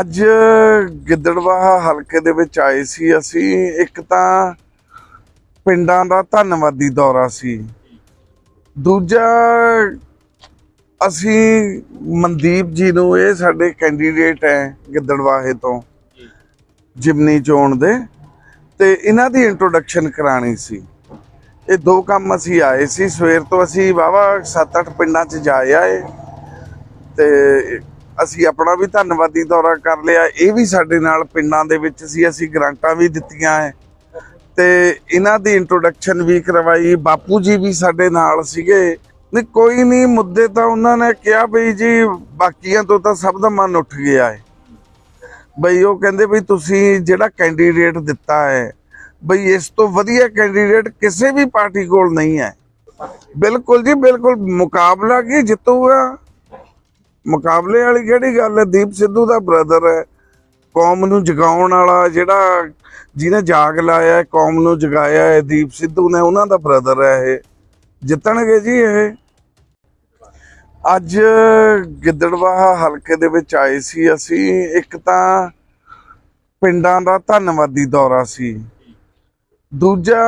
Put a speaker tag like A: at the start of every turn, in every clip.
A: ਅੱਜ ਗਿੱਦੜਵਾਹਾ ਹਲਕੇ ਦੇ ਵਿੱਚ ਆਏ ਸੀ ਅਸੀਂ। ਇੱਕ ਤਾਂ ਪਿੰਡਾਂ ਦਾ ਧੰਨਵਾਦੀ ਦੌਰਾ ਸੀ। ਦੂਜਾ, ਅਸੀਂ ਮਨਦੀਪ ਜੀ ਨੂੰ ਇਹ ਸਾਡੇ ਕੈਂਡੀਡੇਟ ਹੈ ਗਿੱਦੜਵਾਹੇ ਤੋਂ, ਜਿਮਨੀ ਚੋਣ ਦੇ, ਤੇ ਇਹਨਾਂ ਦੀ ਇੰਟਰੋਡਕਸ਼ਨ ਕਰਾਣੀ ਸੀ। ਇਹ ਦੋ ਕੰਮ ਅਸੀਂ ਆਏ ਸੀ। ਸਵੇਰ ਤੋਂ ਅਸੀਂ ਵਾਵਾ 7-8 ਪਿੰਡਾਂ 'ਚ ਜਾ ਆਏ। ਤੇ ਅਸੀਂ ਆਪਣਾ ਵੀ ਧੰਨਵਾਦੀ ਦੌਰਾ ਕਰ ਲਿਆ। ਇਹ ਵੀ ਸਾਡੇ ਨਾਲ ਪਿੰਡਾਂ ਦੇ ਵਿੱਚ ਸੀ। ਅਸੀਂ ਗ੍ਰਾਂਟਾਂ ਵੀ ਦਿੱਤੀਆਂ ਹੈ ਤੇ ਇਹਨਾਂ ਦੀ ਇੰਟਰੋਡਕਸ਼ਨ ਵੀ ਕਰਵਾਈ। ਬਾਪੂ ਜੀ ਵੀ ਸਾਡੇ ਨਾਲ ਸੀਗੇ। ਨਹੀਂ, ਕੋਈ ਨਹੀਂ, ਮੁੱਦੇ ਤਾਂ ਉਹਨਾਂ ਨੇ ਕਿਹਾ ਬਈ ਜੀ, ਬਾਕੀਆਂ ਤੋਂ ਤਾਂ ਸਭ ਦਾ ਮਨ ਉੱਠ ਗਿਆ ਹੈ ਬਈ ਉਹ ਕਹਿੰਦੇ ਬਈ ਤੁਸੀਂ ਜਿਹੜਾ ਕੈਂਡੀਡੇਟ ਦਿੱਤਾ ਹੈ ਬਈ ਇਸ ਤੋਂ ਵਧੀਆ ਕੈਂਡੀਡੇਟ ਕਿਸੇ ਵੀ ਪਾਰਟੀ ਕੋਲ ਨਹੀਂ ਹੈ ਬਿਲਕੁਲ ਜੀ, ਬਿਲਕੁਲ ਮੁਕਾਬਲਾ ਕੀ ਜਿੱਤੂਗਾ? ਮੁਕਾਬਲੇ ਵਾਲੀ ਕਿਹੜੀ ਗੱਲ ਹੈ? ਦੀਪ ਸਿੱਧੂ ਦਾ ਬ੍ਰਦਰ ਹੈ। ਕੌਮ ਨੂੰ ਜਗਾਉਣ ਵਾਲਾ ਜਿਹੜਾ ਜਿਹਨੇ ਜਾਗ ਲਾਇਆ, ਕੌਮ ਨੂੰ ਜਗਾਇਆ ਹੈ, ਦੀਪ ਸਿੱਧੂ ਨੇ ਉਹਨਾਂ ਦਾ ਬ੍ਰਦਰ ਹੈ ਇਹ। ਜਿੱਤਣਗੇ ਜੀ ਇਹ। ਅੱਜ ਗਿੱਦੜਵਾਹਾ ਹਲਕੇ ਦੇ ਵਿੱਚ ਆਏ ਸੀ ਅਸੀਂ। ਇੱਕ ਤਾਂ ਪਿੰਡਾਂ ਦਾ ਧੰਨਵਾਦੀ ਦੌਰਾ ਸੀ। ਦੂਜਾ,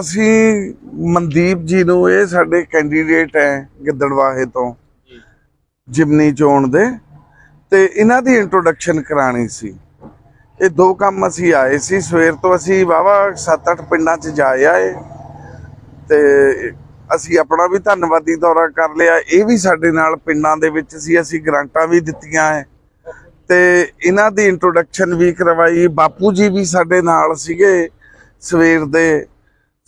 A: ਅਸੀਂ ਮਨਦੀਪ ਜੀ ਨੂੰ ਇਹ ਸਾਡੇ ਕੈਂਡੀਡੇਟ ਹੈ ਗਿੱਦੜਵਾਹੇ ਤੋਂ। ਜਿਮਨੀ ਚੋਣ ਦੇ ਤੇ ਇਹਨਾਂ ਦੀ ਇੰਟਰੋਡਕਸ਼ਨ ਕਰਾਣੀ ਸੀ। ਇਹ ਦੋ ਕੰਮ ਅਸੀਂ ਆਏ ਸੀ। ਸਵੇਰ ਤੋਂ ਅਸੀਂ ਵਾਵਾ 7-8 ਪਿੰਡਾਂ 'ਚ ਜਾ ਆਏ ਤੇ ਅਸੀਂ ਆਪਣਾ ਵੀ ਧੰਨਵਾਦੀ ਦੌਰਾ ਕਰ ਲਿਆ। ਇਹ ਵੀ ਸਾਡੇ ਨਾਲ ਪਿੰਡਾਂ ਦੇ ਵਿੱਚ ਸੀ। ਅਸੀਂ ਗ੍ਰਾਂਟਾਂ ਵੀ ਦਿੱਤੀਆਂ ਹੈ ਤੇ ਇਹਨਾਂ ਦੀ ਇੰਟਰੋਡਕਸ਼ਨ ਵੀ ਕਰਵਾਈ। ਬਾਪੂ ਜੀ ਵੀ ਸਾਡੇ ਨਾਲ ਸੀਗੇ ਸਵੇਰ ਦੇ।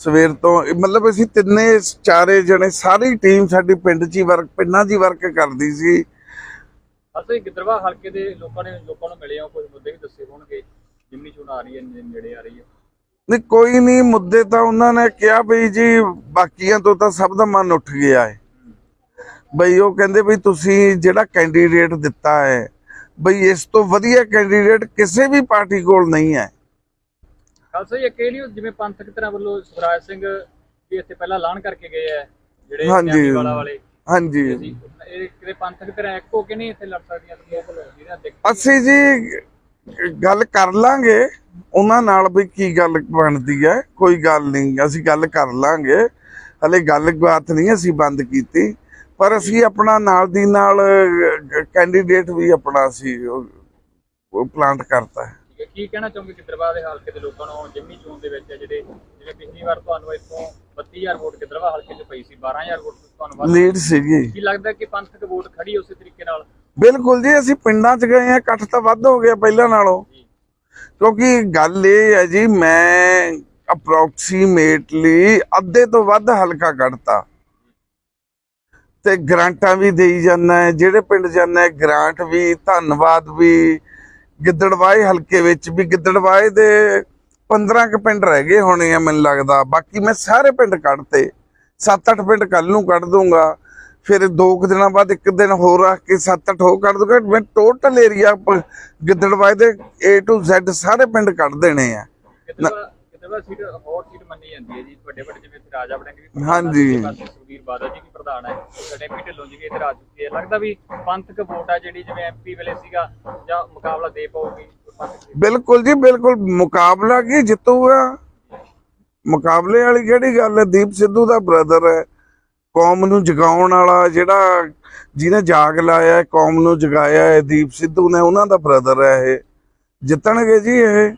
A: ਸਵੇਰ ਤੋਂ ਮਤਲਬ ਅਸੀਂ ਤਿੰਨੇ ਚਾਰੇ ਜਣੇ ਸਾਰੀ ਟੀਮ ਸਾਡੀ ਪਿੰਡ 'ਚ ਹੀ ਵਰਕ ਪਿੰਡਾਂ 'ਚ ਹੀ ਵਰਕ ਕਰਦੀ ਸੀ।
B: ਅਸੀਂ ਗਿੱਦੜਵਾ ਹਲਕੇ ਦੇ ਲੋਕਾਂ ਨੇ ਲੋਕਾਂ ਨੂੰ ਮਿਲੇ ਆ ਕੁਝ ਮੁੱਦੇ ਵੀ ਦੱਸੇ ਹੋਣਗੇ। ਜਿੰਨੀ ਚੋਣ ਆ ਰਹੀ ਹੈ ਨੇੜੇ ਆ ਰਹੀ ਹੈ।
A: ਨਹੀਂ ਕੋਈ ਨਹੀਂ ਮੁੱਦੇ ਤਾਂ ਉਹਨਾਂ ਨੇ ਕਿਹਾ ਬਈ ਜੀ ਬਾਕੀਆਂ ਤੋਂ ਤਾਂ ਸਭ ਦਾ ਮਨ ਉੱਠ ਗਿਆ ਹੈ। ਬਈ ਉਹ ਕਹਿੰਦੇ ਬਈ ਤੁਸੀਂ ਜਿਹੜਾ ਕੈਂਡੀਡੇਟ ਦਿੱਤਾ ਹੈ ਬਈ ਇਸ ਤੋਂ ਵਧੀਆ ਕੈਂਡੀਡੇਟ ਕਿਸੇ ਵੀ ਪਾਰਟੀ ਕੋਲ ਨਹੀਂ ਹੈ।
B: ਖਾਲਸਾ ਜੀ ਇਹ ਨਹੀਂ ਜਿਵੇਂ ਪੰਥਕ ਤਰ੍ਹਾਂ ਵੱਲੋਂ ਸਵਰਾਜ ਸਿੰਘ ਵੀ ਇੱਥੇ ਪਹਿਲਾਂ ਐਲਾਨ ਕਰਕੇ ਗਏ ਆ ਜਿਹੜੇ
A: ਹਾਂਜੀ।
B: ਵਾਲਾ ਵਾਲੇ।
A: ਹਾਂਜੀ।
B: ਅਸੀਂ ਇਹ ਕਿਤੇ ਪੰਥਕ ਤਰ੍ਹਾਂ ਇੱਕ ਹੋ ਕੇ ਨਹੀਂ ਇੱਥੇ ਲੜ ਸਕਦੀਆਂ ਲੋਕ ਜਿਹਨਾਂ ਦੇਖ
A: ਅਸੀਂ ਜੀ ਗੱਲ ਕਰ ਲਾਂਗੇ ਉਹਨਾਂ ਨਾਲ ਵੀ ਕੀ ਗੱਲ ਬਣਦੀ ਹੈ ਕੋਈ ਗੱਲ ਨਹੀਂ ਅਸੀਂ ਗੱਲ ਕਰ ਲਾਂਗੇ। ਹਲੇ ਗੱਲ ਬਾਤ ਨਹੀਂ ਅਸੀਂ ਬੰਦ ਕੀਤੀ ਪਰ ਅਸੀਂ ਆਪਣਾ ਨਾਲ ਦੀ ਨਾਲ ਕੈਂਡੀਡੇਟ ਵੀ ਆਪਣਾ ਸੀ ਪਲਾਂਟ ਕਰਤਾ ਹੈ।
B: ਕੀ ਕਹਿਣਾ ਚਾਹੋਗੇ ਗਿੱਦੜਵਾ ਦੇ ਹਲਕੇ ਦੇ ਲੋਕਾਂ ਨੂੰ? ਜਿੰਨੀ ਚੋਣ ਦੇ ਵਿੱਚ ਜਿਹੜੇ ਜਿਵੇਂ ਪਿਛਲੀ ਵਾਰ ਤੁਹਾਨੂੰ ਇੱਥੋਂ 32000 ਵੋਟ ਗਿੱਦੜਵਾ ਹਲਕੇ 'ਚ ਪਈ ਸੀ 12000 ਵੋਟ ਤੁਹਾਨੂੰ ਵੱਧ
A: ਲੀਡ ਸੀਗੀ।
B: ਕੀ ਲੱਗਦਾ ਕਿ ਪੰਥਕ ਵੋਟ ਖੜੀ ਉਸੇ ਤਰੀਕੇ ਨਾਲ?
A: ਬਿਲਕੁਲ ਜੀ ਅਸੀਂ ਪਿੰਡਾਂ 'ਚ ਗਏ ਆ ਇਕੱਠ ਤਾਂ ਵੱਧ ਹੋ ਗਿਆ ਪਹਿਲਾਂ ਨਾਲੋਂ। ਕਿਉਂਕਿ ਗੱਲ ਇਹ ਹੈ ਜੀ ਮੈਂ ਅਪਰੋਕਸੀਮੇਟਲੀ ਅੱਧੇ ਤੋਂ ਵੱਧ ਹਲਕਾ ਕੱਢਤਾ। ਤੇ ਗ੍ਰਾਂਟਾਂ ਵੀ ਦੇਈ ਜਾਂਦਾ ਹੈ ਜਿਹੜੇ ਪਿੰਡ ਜਾਂਦਾ ਹੈ ਗ੍ਰਾਂਟ ਵੀ ਧੰਨਵਾਦ ਵੀ ਗਿੱਦੜਵਾਏ ਹਲਕੇ ਵਿੱਚ ਵੀ ਗਿੱਦੜਵਾਏ ਦੇ 15 ਕੁ ਪਿੰਡ ਰਹਿ ਗਏ ਹੋਣੇ ਆ ਮੈਨੂੰ ਲੱਗਦਾ। ਬਾਕੀ ਮੈਂ ਸਾਰੇ ਪਿੰਡ ਕੱਢਤੇ। 7-8 ਪਿੰਡ ਕੱਲ ਨੂੰ ਕੱਢ ਦੂੰਗਾ। ਫਿਰ ਦੋ ਕੁ ਦਿਨਾਂ ਬਾਅਦ ਇੱਕ ਦਿਨ ਹੋਰ ਰੱਖ ਕੇ 7-8 ਹੋਰ ਕੱਢ ਦੂੰਗਾ। ਮੈਂ ਟੋਟਲ ਏਰੀਆ ਗਿੱਦੜਵਾਏ ਦੇ A to Z ਸਾਰੇ ਪਿੰਡ ਕੱਢ ਦੇਣੇ ਆ।
B: ਗਿੱਦੜਵਾ ਗਿੱਦੜਵਾ ਸੀਟ ਹੌਟ ਸੀਟ ਮੰਨੀ ਜਾਂਦੀ ਹੈ ਜੀ। ਵੱਡੇ ਵੱਡੇ ਜਿਵੇਂ ਇੱਥੇ ਰਾਜਾ ਵੜਿੰਗ ਵੀ ਪ੍ਰਧਾਨ ਆ,
A: ਹਾਂਜੀ।
B: ਪ੍ਰਧਾਨ ਹੈ ਸਾਡੇ ਢਿੱਲੋਂ ਜੀ ਵੀ ਇੱਧਰ ਆ ਚੁੱਕੇ ਆ ਲੱਗਦਾ ਵੀ ਪੰਥਕ ਵੋਟ ਆ ਜਿਹੜੀ ਜਿਵੇਂ ਐਮਪੀ ਵੇਲੇ ਸੀਗਾ ਜਾਂ ਮੁਕਾਬਲਾ ਦੇ ਪਾਉਗੀ।
A: ਬਿਲਕੁਲ ਜੀ, ਬਿਲਕੁਲ। ਮੁਕਾਬਲਾ ਕੀ ਜਿੱਤੂਗਾ? ਮੁਕਾਬਲੇ ਵਾਲੀ ਕਿਹੜੀ ਗੱਲ ਹੈ? ਦੀਪ ਸਿੱਧੂ ਦਾ ਬ੍ਰਦਰ ਹੈ। ਕੌਮ ਨੂੰ ਜਗਾਉਣ ਵਾਲਾ ਜਿਹੜਾ ਜਿਹਨੇ ਜਾਗ ਲਾਇਆ ਕੌਮ ਨੂੰ ਜਗਾਇਆ ਹੈ, ਦੀਪ ਸਿੱਧੂ ਨੇ, ਉਹਨਾਂ ਦਾ ਬ੍ਰਦਰ ਹੈ ਇਹ। ਜਿੱਤਣਗੇ ਜੀ ਇਹ।